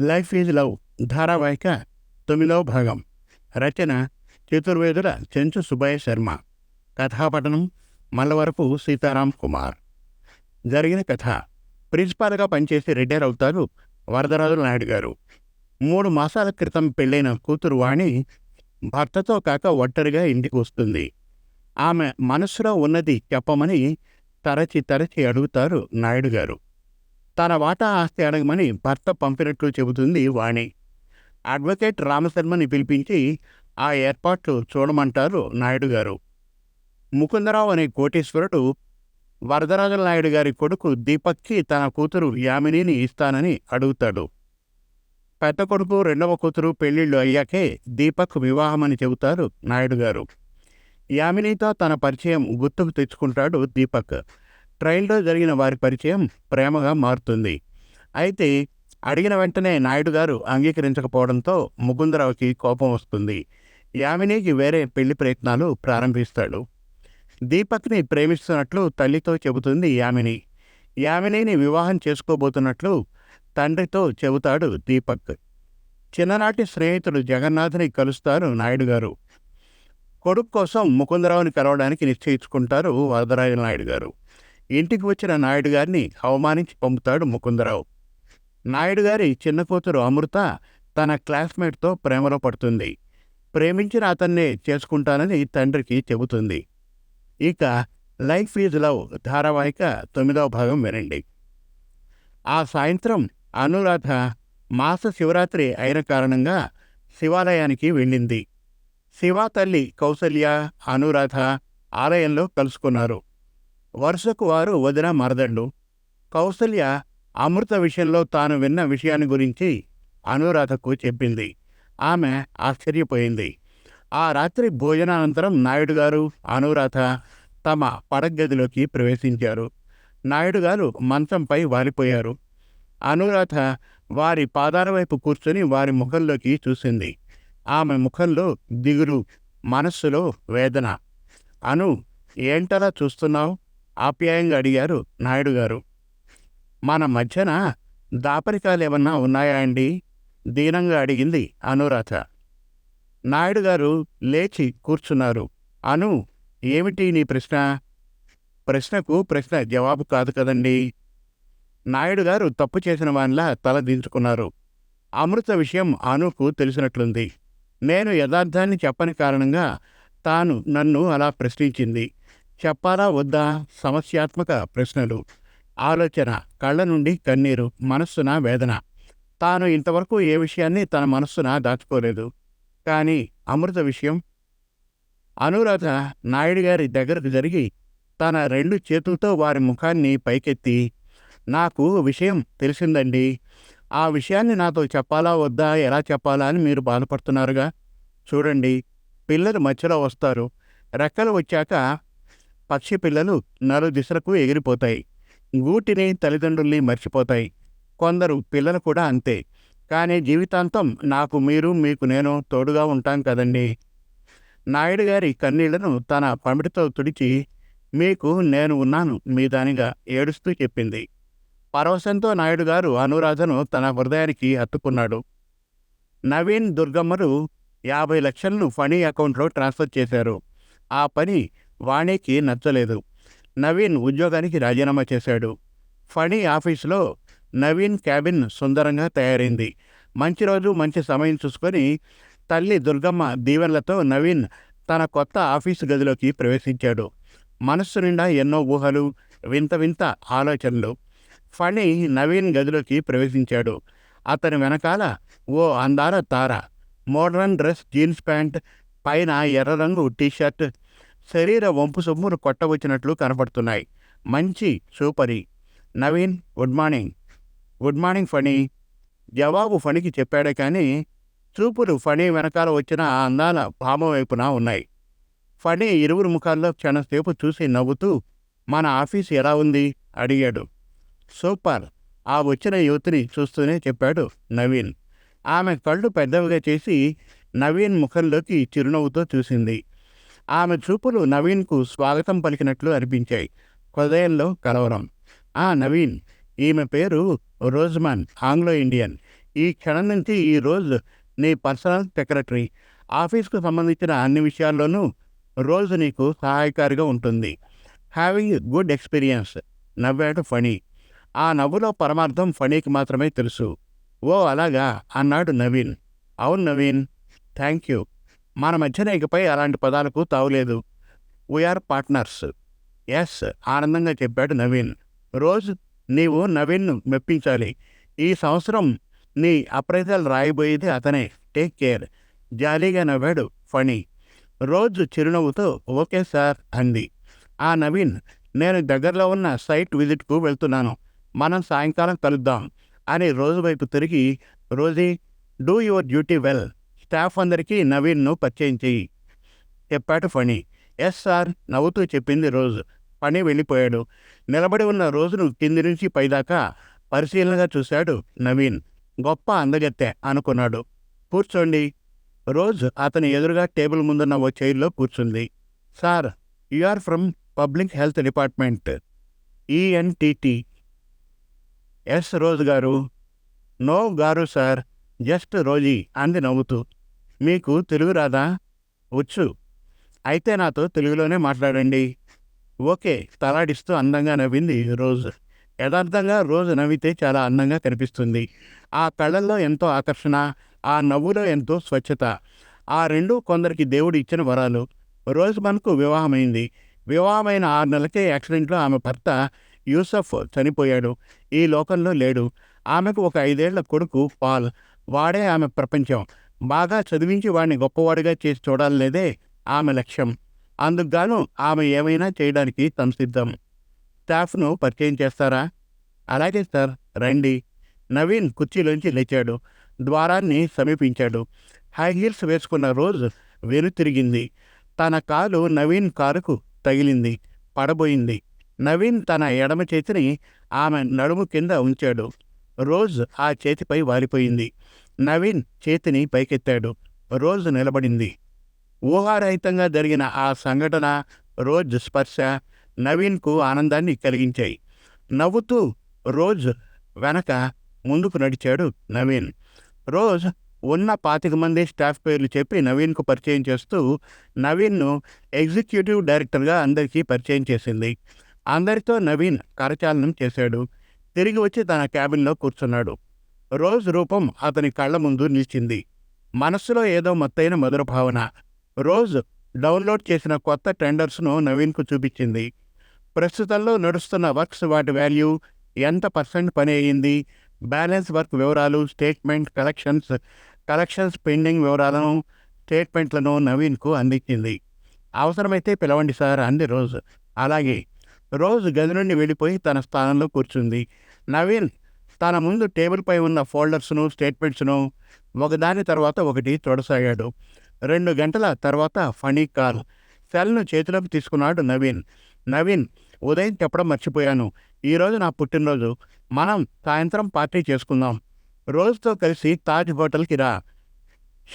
Life is love ధారావాహిక తొమ్మిదవ భాగం రచన చతుర్వేదుల చెంచు సుబ్బయ్య శర్మ కథాపఠనం మల్లవరపు సీతారాం కుమార్ జరిగిన కథ ప్రిన్సిపాల్గా పనిచేసి రిటైర్ అవుతారు వరదరాజు నాయుడు గారు. మూడు మాసాల క్రితం పెళ్ళైన కూతురు వాణి భర్తతో కాక ఒంటరిగా ఇంటికి వస్తుంది. ఆమె మనసులో ఉన్నది చెప్పమని తరచి తరచి అడుగుతారు నాయుడు గారు. తన వాటా ఆస్తి అడగమని భర్త పంపినట్లు చెబుతుంది వాణి. అడ్వకేట్ రామశర్మని పిలిపించి ఆ ఏర్పాట్లు చూడమంటారు నాయుడు గారు. ముకుందరావు అనే కోటేశ్వరుడు వరదరాజుల నాయుడు గారి కొడుకు దీపక్కి తన కూతురు యామినిని ఇస్తానని అడుగుతాడు. పెద్ద కొడుకు రెండవ కూతురు పెళ్ళిళ్ళు అయ్యాకే దీపక్ వివాహమని చెబుతారు నాయుడు గారు. యామినితో తన పరిచయం గుర్తుకు తెచ్చుకుంటాడు దీపక్. ట్రయల్లో జరిగిన వారి పరిచయం ప్రేమగా మారుతుంది. అయితే అడిగిన వెంటనే నాయుడు గారు అంగీకరించకపోవడంతో ముకుందరావుకి కోపం వస్తుంది. యామినికి వేరే పెళ్ళి ప్రయత్నాలు ప్రారంభిస్తాడు. దీపక్ని ప్రేమిస్తున్నట్లు తల్లితో చెబుతుంది యామిని. యామినిని వివాహం చేసుకోబోతున్నట్లు తండ్రితో చెబుతాడు దీపక్. చిన్ననాటి స్నేహితుడు జగన్నాథ్ని కలుస్తారు నాయుడు గారు. కొడుకు కోసం ముకుందరావుని కలవడానికి నిశ్చయించుకుంటారు వరదరాజు నాయుడు గారు. ఇంటికి వచ్చిన నాయుడు గారిని అవమానించి పంపుతాడు ముకుందరావు. నాయుడు గారి చిన్న కూతురు అమృత తన క్లాస్మేట్తో ప్రేమలో పడుతుంది. ప్రేమించిన అతన్నే చేసుకుంటానని తండ్రికి చెబుతుంది. ఇక లైఫ్ ఈజ్ లవ్ ధారావాహిక తొమ్మిదవ భాగం వినండి. ఆ సాయంత్రం అనురాధ మాస శివరాత్రి అయిన కారణంగా శివాలయానికి వెళ్ళింది. శివా తల్లి కౌసల్య అనురాధ ఆలయంలో కలుసుకున్నారు. వరుసకు వారు వదిన మరదండు. కౌసల్య అమృత విషయంలో తాను విన్న విషయాన్ని గురించి అనురాధకు చెప్పింది. ఆమె ఆశ్చర్యపోయింది. ఆ రాత్రి భోజనానంతరం నాయుడు గారు అనురాధ తమ పడగదిలోకి ప్రవేశించారు. నాయుడు గారు మంచంపై వాలిపోయారు. అనురాధ వారి పాదాల వైపు కూర్చొని వారి ముఖంలోకి చూసింది. ఆమె ముఖంలో దిగులు మనస్సులో వేదన. అను ఏంటలా చూస్తున్నావు? ఆప్యాయంగా అడిగారు నాయుడు గారు. మన మధ్యన దాపరికాలు ఏమన్నా ఉన్నాయా అండి? దీనంగా అడిగింది అనురాధ. నాయుడు గారు లేచి కూర్చున్నారు. అను ఏమిటి నీ ప్రశ్న? ప్రశ్నకు ప్రశ్న జవాబు కాదు కదండి. నాయుడు గారు తప్పు చేసిన వానిలా తల దించుకున్నారు. అమృత విషయం అనుకు తెలిసినట్లుంది. నేను యథార్థాన్ని చెప్పని కారణంగా తాను నన్ను అలా ప్రశ్నించింది. చెప్పాలా వద్దా? సమస్యాత్మక ప్రశ్నలు. ఆలోచన కళ్ళ నుండి కన్నీరు మనస్సున వేదన. తాను ఇంతవరకు ఏ విషయాన్ని తన మనస్సున దాచుకోలేదు. కానీ అమృత విషయం? అనురాధ నాయుడు గారి దగ్గరకు జరిగి తన రెండు చేతులతో వారి ముఖాన్ని పైకెత్తి నాకు విషయం తెలిసిందండి. ఆ విషయాన్ని నాతో చెప్పాలా వద్దా? ఎలా చెప్పాలా? అని మీరు బాధపడుతున్నారుగా? చూడండి పిల్లలు మధ్యలో వస్తారు. రెక్కలు వచ్చాక పక్షి పిల్లలు నలు దిశలకు ఎగిరిపోతాయి. గూటిని తల్లిదండ్రుల్ని మర్చిపోతాయి. కొందరు పిల్లలు కూడా అంతే. కానీ జీవితాంతం నాకు మీరు మీకు నేను తోడుగా ఉంటాం కదండి. నాయుడు గారి కన్నీళ్ళను తన పమిడితో తుడిచి మీకు నేను ఉన్నాను మీ దానిగా ఏడుస్తూ చెప్పింది. పరవశంతో నాయుడు గారు అనురాధను తన హృదయానికి హత్తుకున్నాడు నవీన్ దుర్గమ్మలు యాభై లక్షలను ఫనీ అకౌంట్లో ట్రాన్స్ఫర్ చేశారు. ఆ పని వాణికి నచ్చలేదు. నవీన్ ఉద్యోగానికి రాజీనామా చేశాడు. ఫణి ఆఫీసులో నవీన్ క్యాబిన్ సుందరంగా తయారైంది. మంచి రోజు మంచి సమయం చూసుకొని తల్లి దుర్గమ్మ దీవెనలతో నవీన్ తన కొత్త ఆఫీసు గదిలోకి ప్రవేశించాడు. మనస్సు నిండా ఎన్నో ఊహలు వింత వింత ఆలోచనలు. ఫణి నవీన్ గదిలోకి ప్రవేశించాడు. అతని వెనకాల ఓ అందాల తార. మోడ్రన్ డ్రెస్ జీన్స్ ప్యాంట్ పైన ఎర్ర రంగు టీషర్ట్ శరీర వంపు సొమ్మును కొట్టవచ్చినట్లు కనపడుతున్నాయి. మంచి సూపరి. Naveen good morning. Good morning Phani. జవాబు ఫణికి చెప్పాడే కానీ చూపులు ఫణి వెనకాల వచ్చిన ఆ అందాల భామ వైపున ఉన్నాయి. ఫణి ఇరువురు ముఖాల్లో క్షణసేపు చూసి నవ్వుతూ మన ఆఫీస్ ఎలా ఉంది? అడిగాడు. సూపర్. ఆ వచ్చిన యువతిని చూస్తూనే చెప్పాడు నవీన్. ఆమె కళ్ళు పెద్దవిగా చేసి నవీన్ ముఖంలోకి చిరునవ్వుతో చూసింది. ఆమె చూపులు నవీన్కు స్వాగతం పలికినట్లు అనిపించాయి. హృదయంలో కలవరం. ఆ నవీన్ ఈమె పేరు రోజ్మాన్ ఆంగ్లో ఇండియన్. ఈ క్షణం నుంచి ఈ రోజు నీ పర్సనల్ సెక్రటరీ. ఆఫీస్కు సంబంధించిన అన్ని విషయాల్లోనూ రోజు నీకు సహాయకారిగా ఉంటుంది. Having good experience. నవ్వాడు ఫణి. ఆ నవ్వులో పరమార్థం ఫణికి మాత్రమే తెలుసు. ఓ అలాగా అన్నాడు నవీన్. అవును నవీన్. థ్యాంక్ యూ మన మధ్యన ఇకపై అలాంటి పదాలకు తావులేదు. వీఆర్ పార్ట్నర్స్ ఎస్ ఆనందంగా చెప్పాడు నవీన్. రోజ్ నీవు నవీన్ను మెప్పించాలి. ఈ సంవత్సరం నీ అప్రైజాలు రాయబోయేది అతనే. టేక్ కేర్ జాలీగా నవ్వాడు ఫణి. రోజు చిరునవ్వుతో ఓకే సార్ అంది. ఆ నవీన్ నేను దగ్గరలో ఉన్న సైట్ విజిట్కు వెళ్తున్నాను. మనం సాయంకాలం కలుద్దాం అని రోజు వైపు తిరిగి Rosie do your duty well. Staff అందరికీ నవీన్ను పరిచయం చెయ్యి. చెప్పాడు ఫణి. ఎస్ సార్ నవ్వుతూ చెప్పింది రోజు. పని వెళ్ళిపోయాడు. నిలబడి ఉన్న రోజును కింది నుంచి పైదాకా పరిశీలనగా చూశాడు నవీన్. గొప్ప అందగత్తె అనుకున్నాడు. కూర్చోండి. రోజ్ అతని ఎదురుగా టేబుల్ ముందున్న ఓ చైర్లో కూర్చుంది. Sir you are from public health department. ఈఎన్టీటీ yes Rose గారు నో గారు సార్ జస్ట్ రోజీ అంది నవ్వుతూ. మీకు తెలుగు రాదా? వచ్చు. అయితే నాతో తెలుగులోనే మాట్లాడండి. ఓకే తలాడిస్తూ అందంగా నవ్వింది రోజ్. యథార్థంగా రోజు నవ్వితే చాలా అందంగా కనిపిస్తుంది. ఆ కళ్ళల్లో ఎంతో ఆకర్షణ ఆ నవ్వులో ఎంతో స్వచ్ఛత. ఆ రెండు కొందరికి దేవుడు ఇచ్చిన వరాలు. రోజు మనకు వివాహమైంది. వివాహమైన ఆరు నెలలకే యాక్సిడెంట్లో ఆమె భర్త యూసఫ్ చనిపోయాడు. ఈ లోకంలో లేడు. ఆమెకు ఒక ఐదేళ్ళ కొడుకు పాల్. వాడే ఆమె ప్రపంచం. బాగా చదివించి వాడిని గొప్పవాడిగా చేసి చూడాలనేదే ఆమె లక్ష్యం. అందుకుగాను ఆమె ఏమైనా చేయడానికి సంసిద్ధం స్టాఫ్ను పరిచయం చేస్తారా? అలాగే సార్ రండి. నవీన్ కుర్చీలోంచి లేచాడు. ద్వారాన్ని సమీపించాడు. హై హీల్స్ వేసుకున్న రోజు వెనుతిరిగింది తన కాలు నవీన్ కారుకు తగిలింది. పడబోయింది. నవీన్ తన ఎడమ చేతిని ఆమె నడుము కింద ఉంచాడు. రోజ్ ఆ చేతిపై వారిపోయింది నవీన్ చేతిని పైకెత్తాడు. రోజు నిలబడింది. ఊహారహితంగా జరిగిన ఆ సంఘటన రోజ్ స్పర్శ నవీన్కు ఆనందాన్ని కలిగించాయి. నవ్వుతూ రోజ్ వెనక ముందుకు నడిచాడు నవీన్. రోజ్ ఉన్న పాతిక మంది స్టాఫ్ పేర్లు చెప్పి నవీన్కు పరిచయం చేస్తూ నవీన్ను ఎగ్జిక్యూటివ్ డైరెక్టర్గా అందరికీ పరిచయం చేసింది. అందరితో నవీన్ కరచాలనం చేశాడు. తిరిగి వచ్చి తన క్యాబిన్లో కూర్చున్నాడు. రోజ్ రూపం అతని కళ్ళ ముందు నిలిచింది. మనస్సులో ఏదో మత్తైన మధుర భావన. రోజ్ డౌన్లోడ్ చేసిన కొత్త టెండర్స్ను నవీన్కు చూపించింది. ప్రస్తుతంలో నడుస్తున్న వర్క్స్ వాటి వాల్యూ ఎంత పర్సెంట్ పని అయ్యింది? బ్యాలెన్స్ వర్క్ వివరాలు స్టేట్మెంట్ కలెక్షన్స్ కలెక్షన్స్ పెండింగ్ వివరాలను స్టేట్మెంట్లను నవీన్కు అందించింది. అవసరమైతే పిలవండి సార్ అంది రోజ్. అలాగే రోజ్ గది నుండి వెళ్ళిపోయి తన స్థానంలో కూర్చుంది. నవీన్ తన ముందు టేబుల్పై ఉన్న ఫోల్డర్స్ను స్టేట్మెంట్స్ను ఒకదాని తర్వాత ఒకటి చూడసాగాడు రెండు గంటల తర్వాత ఫనీ కాల్. సెల్ను చేతిలోకి తీసుకున్నాడు నవీన్. నవీన్ ఉదయం చెప్పడం మర్చిపోయాను. ఈరోజు నా పుట్టినరోజు. మనం సాయంత్రం పార్టీ చేసుకుందాం. రోజుతో కలిసి తాజ్ హోటల్కి రా.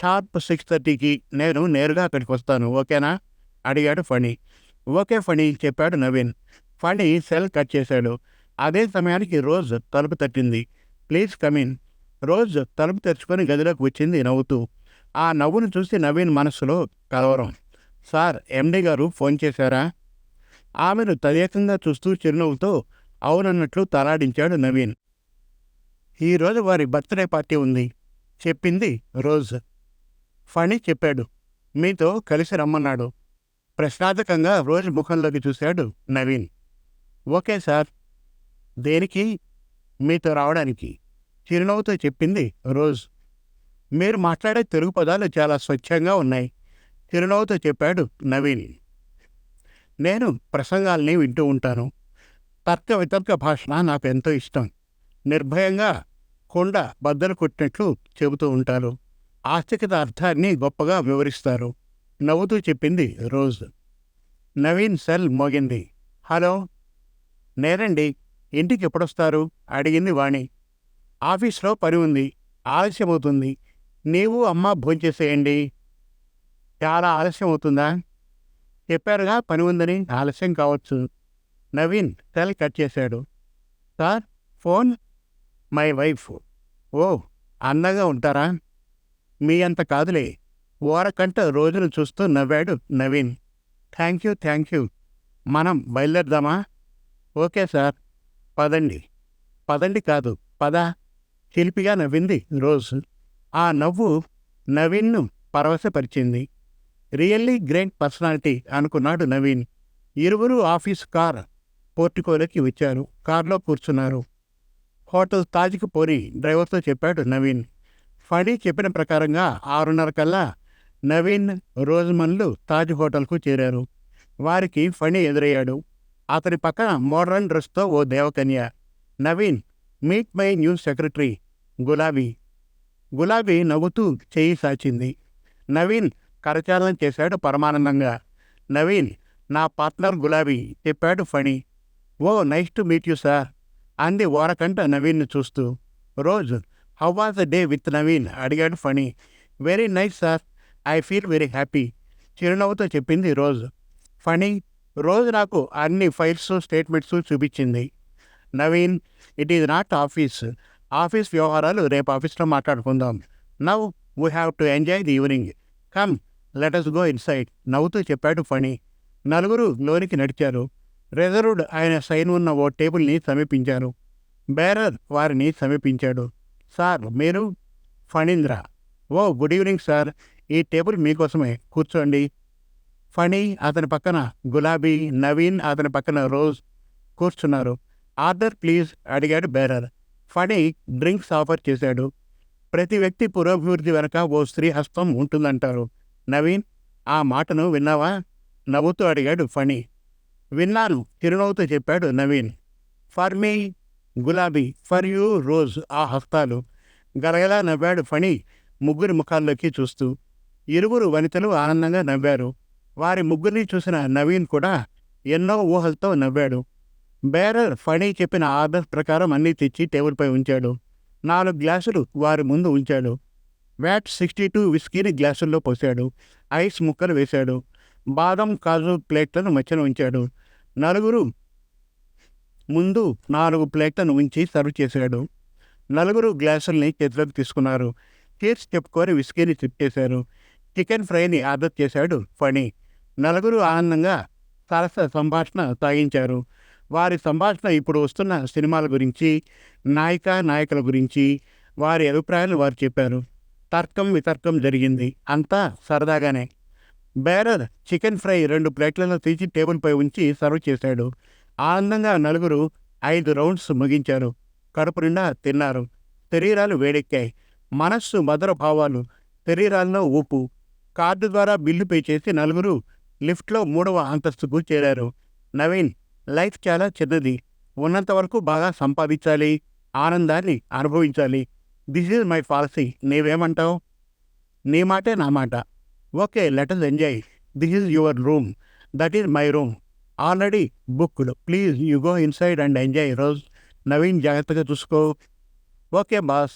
షార్ప్ సిక్స్ థర్టీకి నేను నేరుగా అక్కడికి వస్తాను. ఓకేనా? అడిగాడు ఫణి ఓకే ఫణి చెప్పాడు నవీన్. ఫణి సెల్ కట్ చేశాడు. అదే సమయానికి రోజ్ తలుపు తట్టింది. ప్లీజ్ కమిన్ రోజ్ తలుపు తెరుచుకొని గదిలోకి వచ్చింది నవ్వుతూ. ఆ నవ్వును చూసి నవీన్ మనస్సులో కలవరం. సార్ ఎండీ గారు ఫోన్ చేశారా? ఆమెను తదేకంగా చూస్తూ చిరునవ్వుతో అవునన్నట్లు తలాడించాడు నవీన్. ఈరోజు వారి బర్త్డే పార్టీ ఉంది చెప్పింది రోజ్. ఫణి చెప్పాడు. మీతో కలిసి రమ్మన్నాడు. ప్రశ్నార్థకంగా రోజ్ ముఖంలోకి చూశాడు నవీన్. Okay sir. దేనికి? మీతో రావడానికి. చిరునవ్వుతో చెప్పింది రోజ్. మీరు మాట్లాడే తెలుగు పదాలు చాలా స్వచ్ఛంగా ఉన్నాయి. చిరునవ్వుతో చెప్పాడు నవీన్. నేను ప్రసంగాల్ని వింటూ ఉంటాను. తర్క వితర్క భాషణ నాకు ఎంతో ఇష్టం. నిర్భయంగా కొండ బద్దలు కొట్టినట్లు చెబుతూ ఉంటారు. ఆస్తికత అర్థాన్ని గొప్పగా వివరిస్తారు. నవ్వుతూ చెప్పింది రోజ్. నవీన్ సెల్ మోగింది. హలో. నేనండి. ఇంటికి ఎప్పుడొస్తారు అడిగింది వాణి. ఆఫీస్లో పని ఉంది. ఆలస్యమవుతుంది. నీవు అమ్మ భోంచేసేయండి. చాలా ఆలస్యం అవుతుందా చెప్పారుగా పని ఉందని ఆలస్యం కావచ్చు. నవీన్ సెల్ కట్ చేశాడు. Sir phone? My wife. ఓ అందంగా ఉంటారా? మీ అంత కాదులే. ఓరకంట రోజును చూస్తూ నవ్వాడు Naveen. Thank you thank you. మనం బయలుదేరదామా? Okay sir. పదండి. పదండి కాదు పద. శిల్పిగా నవ్వింది రోజ్. ఆ నవ్వు నవీన్ను పరవశపరిచింది. రియల్లీ గ్రేట్ పర్సనాలిటీ అనుకున్నాడు నవీన్. ఇరువురు ఆఫీస్ కార్ పోర్టికోలోకి వచ్చారు. కారులో కూర్చున్నారు. హోటల్ తాజ్కి పోరి డ్రైవర్తో చెప్పాడు నవీన్. ఫణి చెప్పిన ప్రకారంగా ఆరున్నర కల్లా నవీన్ రోజుమన్లు తాజ్ హోటల్కు చేరారు. వారికి ఫణి ఎదురయ్యాడు. అతని పక్కన మోడర్న్ డ్రెస్తో ఓ దేవకన్య Naveen meet my new secretary Gulabi. Gulabi నవ్వుతూ చేయి సాచింది. నవీన్ కరచాలనం చేశాడు పరమానందంగా. నవీన్ నా పార్ట్నర్ గులాబీ చెప్పాడు Phani. Oh nice to meet you sir అంది ఓరకంట నవీన్ను చూస్తూ. Rose how was the day with Naveen? అడిగాడు Phani. Very nice sir I feel very happy చిరునవ్వుతో చెప్పింది రోజ్. ఫణి రోజు నాకు అన్ని ఫైల్స్ స్టేట్మెంట్స్ చూపించింది. Naveen it is not office. Office వ్యవహారాలు రేపు ఆఫీస్లో మాట్లాడుకుందాం. Now we have to enjoy the evening. Come let us go inside. నవ్వుతూ చెప్పాడు ఫణి. నలుగురు లోనికి నడిచారు. రిజర్వ్డ్ ఆయన సైన్ ఉన్న ఓ టేబుల్ని సమీపించారు. బేరర్ వారిని సమీపించాడు. సార్ మీరు? Phanindra. Oh good evening sir. ఈ టేబుల్ మీకోసమే. కూర్చోండి. ఫణి అతని పక్కన గులాబీ నవీన్ అతని పక్కన రోజ్ కూర్చున్నారు. ఆర్డర్ ప్లీజ్ అడిగాడు బేరర్. ఫణి డ్రింక్స్ ఆఫర్ చేశాడు. ప్రతి వ్యక్తి పురోభివృద్ధి వెనక ఓ స్త్రీ హస్తం ఉంటుందంటారు. నవీన్ ఆ మాటను విన్నావా? నవ్వుతూ అడిగాడు ఫణి. విన్నాను చిరునవ్వుతో చెప్పాడు నవీన్. ఫర్ మీ గులాబీ ఫర్ యూ రోజ్ ఆ హస్తాలు. గలగలా నవ్వాడు ఫణి ముగ్గురి ముఖాల్లోకి చూస్తూ. ఇరువురు వనితలు ఆనందంగా నవ్వారు. వారి ముగ్గురిని చూసిన నవీన్ కూడా ఎన్నో ఊహలతో నవ్వాడు. బేరర్ ఫణి చెప్పిన ఆర్డర్ ప్రకారం అన్నీ తెచ్చి టేబుల్పై ఉంచాడు. నాలుగు గ్లాసులు వారి ముందు ఉంచాడు. వ్యాట్ సిక్స్టీ టూ విస్కీని గ్లాసుల్లో పోశాడు ఐస్ ముక్కలు వేశాడు. బాదం కాజు ప్లేట్లను మధ్యన ఉంచాడు. నలుగురు ముందు నాలుగు ప్లేట్లను ఉంచి సర్వ్ చేశాడు. నలుగురు గ్లాసుల్ని చేతిలోకి తీసుకున్నారు. చీర్స్ చెప్పుకొని విస్కీని సిప్ చేశారు. చికెన్ ఫ్రైని ఆర్డర్ చేశాడు ఫణి. నలుగురు ఆనందంగా సరస సంభాషణ సాగించారు. వారి సంభాషణ ఇప్పుడు వస్తున్న సినిమాల గురించి నాయిక నాయకుల గురించి వారి అభిప్రాయాలు వారు చెప్పారు. తర్కం వితర్కం జరిగింది. అంతా సరదాగానే. బేరర్ చికెన్ ఫ్రై రెండు ప్లేట్లలో తీసి టేబుల్పై ఉంచి సర్వ్ చేశాడు. ఆనందంగా నలుగురు ఐదు రౌండ్స్ ముగించారు. కడుపు నిండా తిన్నారు. శరీరాలు వేడెక్కాయి. మనస్సు మధుర భావాలు. శరీరాల్లో ఊపు. కార్డు ద్వారా బిల్లు పే చేసి నలుగురు లిఫ్ట్లో మూడవ అంతస్తుకు చేరారు. నవీన్ లైఫ్ చాలా చిన్నది. ఉన్నంత వరకు బాగా సంపాదించాలి. ఆనందాన్ని అనుభవించాలి. This is my policy. నీవేమంటావు? నీ మాటే నా మాట. Okay let us enjoy. This is your room. That is my room. Already booked. Please you go inside and enjoy Rose. Naveen జాగ్రత్తగా చూసుకో. Okay boss.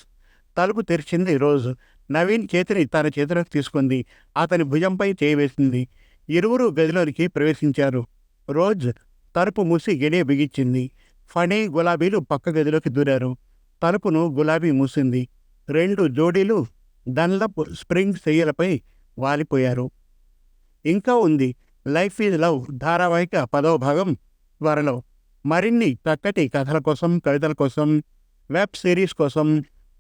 తలుపు తెరిచింది రోజు. నవీన్ చేతిని తన చేతిలోకి తీసుకుంది. అతని భుజంపై చేయవేసింది ఇరువురు గదిలోనికి ప్రవేశించారు. రోజ్ తలుపు మూసి గడియ బిగించింది. ఫణి గులాబీలు పక్క గదిలోకి దూరారు. తలుపును గులాబీ మూసింది. రెండు జోడీలు డన్లప్ స్ప్రింగ్ సెయ్యలపై వాలిపోయారు. ఇంకా ఉంది. లైఫ్ ఈజ్ లవ్ ధారావాహిక పదవ భాగం త్వరలో మరిన్ని చక్కటి కథల కోసం కవితల కోసం వెబ్ సిరీస్ కోసం